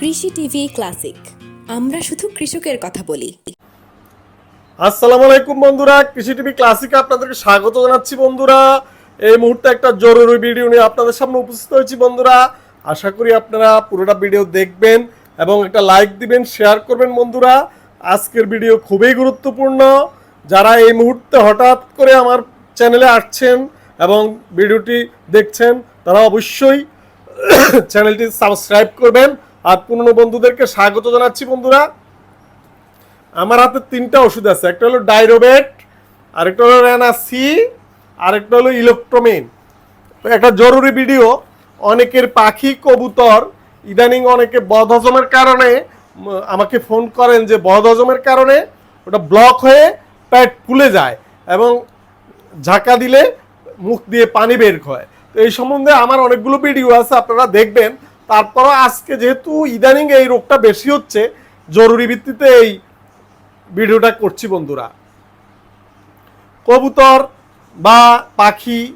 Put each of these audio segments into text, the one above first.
কৃষি TV classic. আমরা শুধু কৃষকের কথা বলি। আসসালামু আলাইকুম বন্ধুরা, কৃষি টিভি ক্লাসিকে আপনাদেরকে স্বাগত জানাচ্ছি বন্ধুরা। এই মুহূর্তে একটা জরুরি ভিডিও নিয়ে আপনাদের সামনে উপস্থিত হয়েছি বন্ধুরা। আশা করি আপনারা পুরোটা ভিডিও দেখবেন এবং একটা লাইক দিবেন, শেয়ার করবেন বন্ধুরা। আজকের ভিডিও খুবই গুরুত্বপূর্ণ। যারা এই মুহূর্তে হঠাৎ করে আমার চ্যানেলে আসছেন এবং ভিডিওটি দেখছেন, তারা অবশ্যই চ্যানেলটি সাবস্ক্রাইব করবেন। আর পুরনো বন্ধুদেরকে স্বাগত জানাচ্ছি বন্ধুরা। আমার হাতে তিনটা ওষুধ আছে, একটা হলো ডাইরোবেট, আরেকটা হলো রেনাসি, আরেকটা হলো ইলেকট্রোমিন। একটা জরুরি ভিডিও, অনেকের পাখি, কবুতর, ইদানিং অনেকে বদহজমের কারণে আমাকে ফোন করেন যে বদহজমের কারণে ওটা ব্লক হয়ে পেট ফুলে যায় এবং ঝাঁকা দিলে মুখ দিয়ে পানি বের হয়। তো এই সম্বন্ধে আমার অনেকগুলো ভিডিও আছে, আপনারা দেখবেন। তারপরও আজকে যেহেতু ইদানিং এই রোগটা বেশি হচ্ছে, জরুরি ভিত্তিতে এই ভিডিওটা করছি বন্ধুরা। কবুতর বা পাখি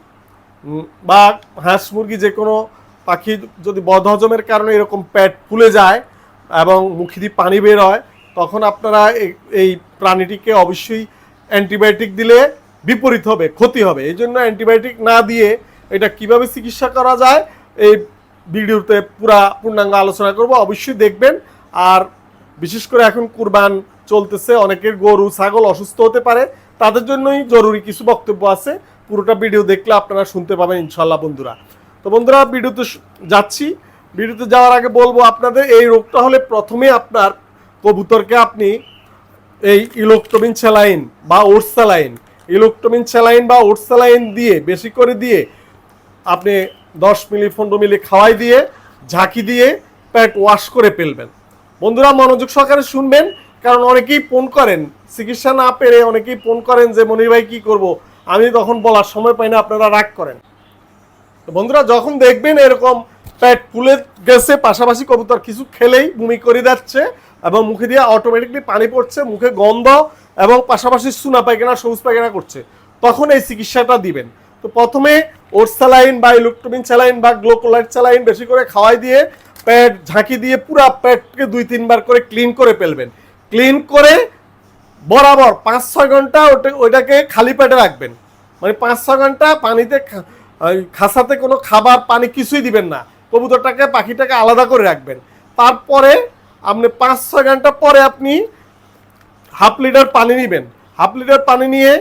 বা হাঁস মুরগি যে কোনো পাখি যদি বদহজমের কারণে এরকম পেট ফুলে যায় এবং মুখে দিয়ে পানি বের হয়, তখন আপনারা এই- এই প্রাণীটিকে অবশ্যই অ্যান্টিবায়োটিক দিলে বিপরীত হবে, ক্ষতি হবে। এই জন্য অ্যান্টিবায়োটিক না দিয়ে এটা কীভাবে চিকিৎসা করা যায়, এই ভিডিওতে পুরা পূর্ণাঙ্গ আলোচনা করব, অবশ্যই দেখবেন। আর বিশেষ করে এখন কুরবান চলতেছে, অনেকের গরু, ছাগল অসুস্থ হতে পারে, তাদের জন্যই জরুরি কিছু বক্তব্য আছে। পুরোটা ভিডিও দেখলে আপনারা শুনতে পাবেন ইনশাল্লাহ বন্ধুরা। তো বন্ধুরা, ভিডিওতে যাচ্ছি। ভিডিওতে যাওয়ার আগে বলব আপনাদের, এই রোগটা হলে প্রথমে আপনার কবুতরকে আপনি এই ইলেকট্রোমিন স্যালাইন বা ওটস স্যালাইন ইলেকট্রোমিন স্যালাইন বা ওটস স্যালাইন দিয়ে, বেশি করে দিয়ে আপনি দশ মিলি পনেরো মিলি খাওয়াই দিয়ে, ঝাঁকি দিয়ে প্যাট ওয়াশ করে ফেলবেন। বন্ধুরা, মনোযোগ সহকারে শুনবেন, কারণ অনেকেই ফোন করেন। চিকিৎসা না পেরে অনেকেই ফোন করেন যে, মনির ভাই, কি করব? আমি তখন বলার সময় পাই না, আপনারা রাগ করেন। বন্ধুরা, যখন দেখবেন এরকম প্যাট ফুলে গেছে, পাশাপাশি কবুতর কিছু খেলেই বমি করে যাচ্ছে এবং মুখে দিয়ে অটোমেটিকলি পানি পড়ছে, মুখে গন্ধ এবং পাশাপাশি সুনা পায়খানা, সবুজ পায়খানা করছে, তখন এই চিকিৎসাটা দিবেন। তো প্রথমে ওর স্যালাইন বা ইলেকট্রোমিন স্যালাইন বা গ্লোকোলাইট স্যালাইন বেশি করে খাওয়াই দিয়ে পেট ঝাঁকি দিয়ে পুরা পেটকে দুই তিনবার করে ক্লিন করে ফেলবেন। ক্লিন করে বরাবর পাঁচ ছয় ঘণ্টা ওটা, ওইটাকে খালি পেটে রাখবেন। মানে পাঁচ ছয় ঘণ্টা পানিতে খাসাতে কোনো খাবার, পানি কিছুই দিবেন না। কবুতরটাকে, পাখিটাকে আলাদা করে রাখবেন। তারপরে আপনি পাঁচ ছয় ঘণ্টা পরে আপনি হাফ লিটার পানি নেবেন। হাফ লিটার পানি নিয়ে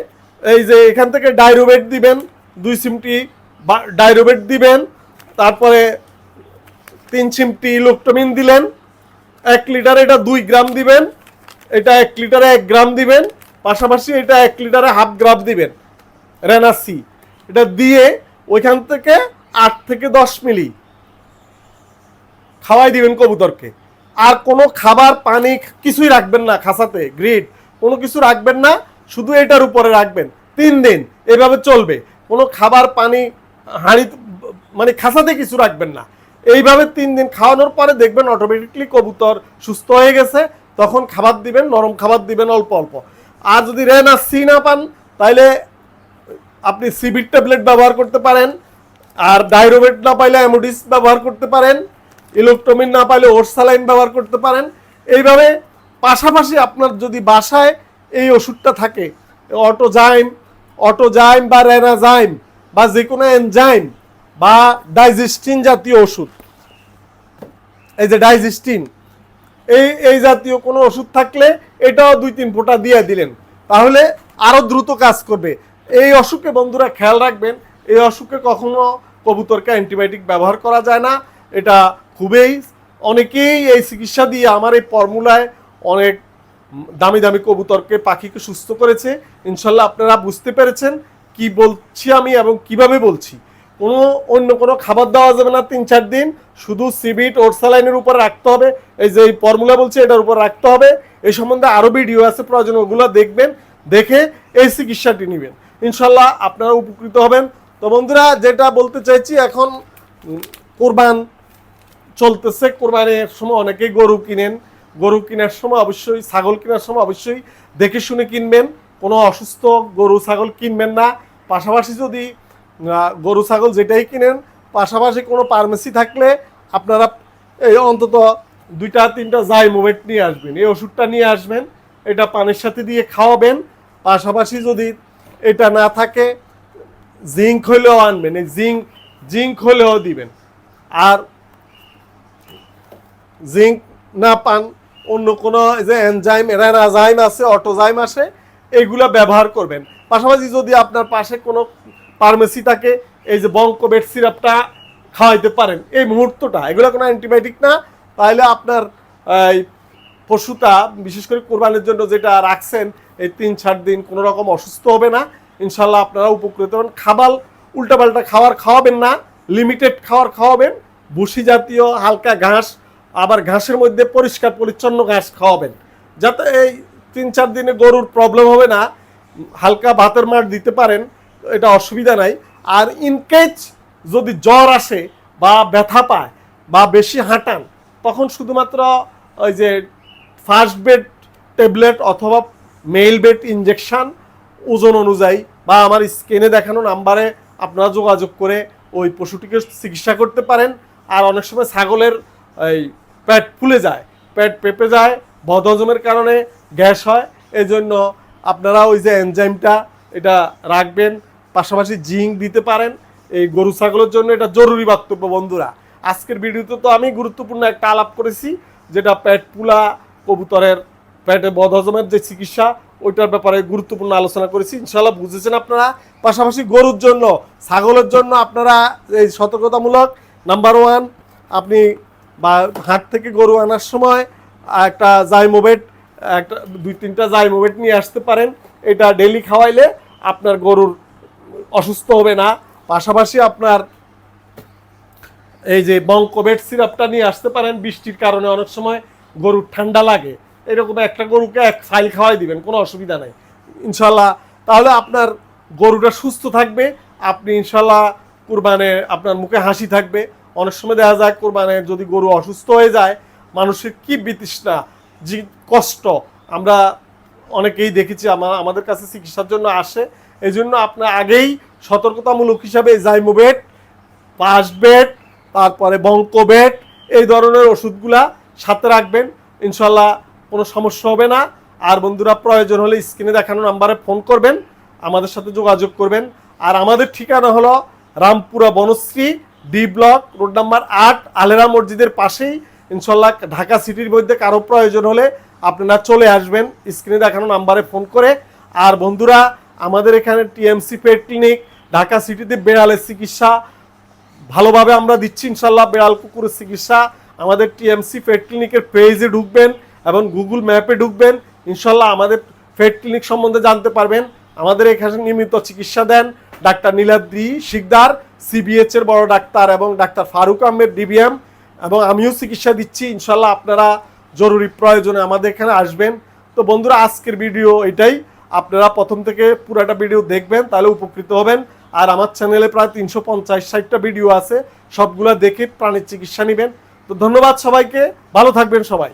এই যে এখান থেকে ডাইরোবেট দিবেন। দুই সিমটি ডাইরোবেট দিবেন, তারপরে তিন সিমটি ইলেকট্রোমিন দিলেন, এক লিটার এটা দুই গ্রাম দিবেন, এটা এক লিটারে এক গ্রাম দিবেন, পাশাপাশি এটা এক লিটারে হাফ গ্রাম দিবেন, রেনাসি। এটা দিয়ে ওইখান থেকে আট থেকে দশ মিলি খাওয়াই দিবেন কবুতরকে। আর কোনো খাবার, পানি কিছুই রাখবেন না খাসাতে গ্রিড, কোনো কিছু রাখবেন না, শুধু এটার উপরে রাখবেন। তিন দিন, এভাবে চলবে। কোনো খাবার, পানি, হাঁড়ি মানে খাসাতে কিছু রাখবেন না। এইভাবে তিন দিন খাওয়ানোর পরে দেখবেন অটোমেটিকলি কবুতর সুস্থ হয়ে গেছে, তখন খাবার দিবেন, নরম খাবার দিবেন অল্প অল্প। আর যদি রেন আর সি না পান তাহলে আপনি সিবির ট্যাবলেট ব্যবহার করতে পারেন, আর ডাইরোবেট না পাইলে অ্যামোডিস ব্যবহার করতে পারেন ইলেকট্রোমিন না পাইলে ওরসালাইন ব্যবহার করতে পারেন। এইভাবে পাশাপাশি আপনার যদি বাসায় এই ওষুধটা থাকে, অটোজাইম অটোজাইম বা রেনাজাইম বা যে কোনো এনজাইম বা ডাইজেস্টিন জাতীয় ওষুধ। এই যে ডাইজেস্টিন, এই এই জাতীয় কোনো ওষুধ থাকলে এটাও দুই তিন ফোঁটা দিয়ে দিলেন। তাহলে আরও দ্রুত কাজ করবে। এই অসুখে বন্ধুরা খেয়াল রাখবেন, এই অসুখে কখনো কবুতরকে অ্যান্টিবায়োটিক ব্যবহার করা যায় না। এটা খুবই, অনেকেই এই চিকিৎসা দিয়ে আমার এই ফর্মুলায় অনেক দামি দামি কবুতরকে পাখিকে সুস্থ করেছে। ইনশাল্লাহ আপনারা বুঝতে পেরেছেন কি বলছি আমি এবং কীভাবে বলছি। কোনো অন্য কোনো খাবার দেওয়া যাবে না তিন চার দিন। শুধু সিবিট ওরসালাইনের উপর রাখতে হবে। এই যে ফর্মুলা বলছে, এটার উপর রাখতে হবে। এই সম্বন্ধে আরও ভিডিও আছে, প্রয়োজন ওগুলো দেখবেন। দেখে এই চিকিৎসাটি নেবেন। ইনশাল্লাহ আপনারা উপকৃত হবেন। তো বন্ধুরা, যেটা বলতে চাইছি, এখন কোরবান চলতেছে। কোরবানির সময় অনেকেই গরু কিনেন। গরু কেনার সময় অবশ্যই, ছাগল কেনার সময় অবশ্যই দেখে শুনে কিনবেন। কোনো অসুস্থ গরু, ছাগল কিনবেন না। পাশাপাশি যদি গরু, ছাগল যেটাই কিনেন, পাশাপাশি কোনো ফার্মেসি থাকলে আপনারা এই অন্তত দুইটা, তিনটা জাইমোভেট নিয়ে আসবেন। এই ওষুধটা নিয়ে আসবেন, এটা পানির সাথে দিয়ে খাওয়াবেন। পাশাপাশি যদি এটা না থাকে, জিঙ্ক হলেও আনবেন। এই জিঙ্ক জিঙ্ক হলেও দিবেন। আর জিঙ্ক না পান অন্য কোনো যে এনজাইম এরানাজাইম আছে অটোজাইম আছে এইগুলা ব্যবহার করবেন। পাশাপাশি যদি আপনার পাশে কোনো ফার্মেসি থাকে, এই যে বঙ্কবেট সিরাপটা খাওয়াইতে পারেন। এই মুহূর্তটা, এগুলো কোনো অ্যান্টিবায়োটিক না তাহলে আপনার, এই পশুটা, বিশেষ করে কোরবানির জন্য যেটা রাখছেন, এই তিন চার দিন কোনো রকম অসুস্থ হবে না। ইনশাল্লাহ আপনারা উপকৃত হবেন খাবার, উল্টাপাল্টা খাবার খাওয়াবেন না লিমিটেড খাবার খাওয়াবেন। ভুসি জাতীয় হালকা ঘাস আবার ঘাসের মধ্যে পরিষ্কার পরিচ্ছন্ন ঘাস খাওয়াবেন। যাতে এই তিন চার দিনে গরুর প্রবলেম হবে না, হালকা ভাতের মাঠ দিতে পারেন, এটা অসুবিধা নাই। আর ইনকেজ যদি জ্বর আসে বা ব্যথা পায় বা বেশি হাঁটান, তখন শুধুমাত্র ওই যে ফার্স্ট বেড ট্যাবলেট অথবা মেইল বেড ইঞ্জেকশন ওজন অনুযায়ী বা আমার স্ক্রিনে দেখানো নাম্বারে আপনারা যোগাযোগ করে ওই পশুটিকে চিকিৎসা করতে পারেন। আর অনেক সময় ছাগলের এই পেট ফুলে যায়। পেট পেপে যায়, বদহজমের কারণে গ্যাস হয়। এই জন্য আপনারা ওই যে এনজাইমটা, এটা রাখবেন। পাশাপাশি জিঙ্ক দিতে পারেন। এই গরু ছাগলের জন্য এটা জরুরি বক্তব্য, বন্ধুরা। আজকের ভিডিওতে তো আমি গুরুত্বপূর্ণ একটা আলাপ করেছি, যেটা পেট পুলা, কবুতরের পেটে বদহজমের যে চিকিৎসা, ওইটার ব্যাপারে গুরুত্বপূর্ণ আলোচনা করেছি। ইনশাল্লাহ বুঝেছেন আপনারা। পাশাপাশি গরুর জন্য, ছাগলের জন্য আপনারা এই সতর্কতামূলক নাম্বার ওয়ান আপনি বা হাট থেকে গরু আনার সময় একটা জাইমোবেট, একটা, দুই তিনটা জাইমোবেট নিয়ে আসতে পারেন। এটা ডেলি খাওয়াইলে আপনার গরুর অসুস্থ হবে না। পাশাপাশি আপনার এই যে বঙ্কবেট সিরাপটা নিয়ে আসতে পারেন। বৃষ্টির কারণে অনেক সময় গরুর ঠান্ডা লাগে। এরকম একটা গরুকে এক ফাইল খাওয়াই দিবেন, কোনো অসুবিধা নেই। ইনশাল্লাহ তাহলে আপনার গরুটা সুস্থ থাকবে। আপনি ইনশাল্লাহ কুরবানে আপনার মুখে হাসি থাকবে। অনেক সময় দেখা যায় কোরবানে যদি গরু অসুস্থ হয়ে যায়, মানুষের কি বিতৃষ্ণা, যে কষ্ট। আমরা অনেকেই দেখেছি আমার আমাদের কাছে চিকিৎসার জন্য আসে। এই জন্য আপনার আগেই সতর্কতামূলক হিসাবে জাইমোবেট পাসবেট তারপরে বঙ্কবেট এই ধরনের ওষুধগুলা সাথে রাখবেন। ইনশাল্লাহ কোনো সমস্যা হবে না। আর বন্ধুরা, প্রয়োজন হলে স্ক্রিনে দেখানো নাম্বারে ফোন করবেন, আমাদের সাথে যোগাযোগ করবেন। আর আমাদের ঠিকানা হলো Rampura Banasree D block, road number আট, আলেরা মসজিদের পাশেই। ইনশাল্লাহ ঢাকা সিটির মধ্যে কারও প্রয়োজন হলে আপনারা চলে আসবেন। স্ক্রিনে দেখানো নাম্বারে ফোন করে। আর বন্ধুরা, আমাদের এখানে টিএমসি পেট ক্লিনিক, ঢাকা সিটিতে বেড়ালের চিকিৎসা। ভালোভাবে আমরা দিচ্ছি ইনশাল্লাহ বেড়াল কুকুরের চিকিৎসা। আমাদের টিএমসি ফেড ক্লিনিকের পেজে ঢুকবেন এবং গুগল ম্যাপে ঢুকবেন। ইনশাল্লাহ আমাদের ফেড ক্লিনিক সম্বন্ধে জানতে পারবেন। আমাদের এখানে নিয়মিত চিকিৎসা দেন। ডাক্তার নীলাদ্রি শিকদার সিবিএচ এর বড় ডাক্তার এবং ডাক্তার ফারুক আহমেদ ডিবিএম এবং আমিও চিকিৎসা দিচ্ছি। ইনশাল্লাহ আপনারা জরুরি প্রয়োজনে আমাদের এখানে আসবেন। তো বন্ধুরা, আজকের ভিডিও এটাই। আপনারা প্রথম থেকে পুরাটা ভিডিও দেখবেন, তাহলে উপকৃত হবেন। আর আমার চ্যানেলে প্রায় তিনশো পঞ্চাশ ষাটটা ভিডিও আছে। সবগুলা দেখে প্রাণীর চিকিৎসা নেবেন। তো ধন্যবাদ সবাইকে। ভালো থাকবেন সবাই।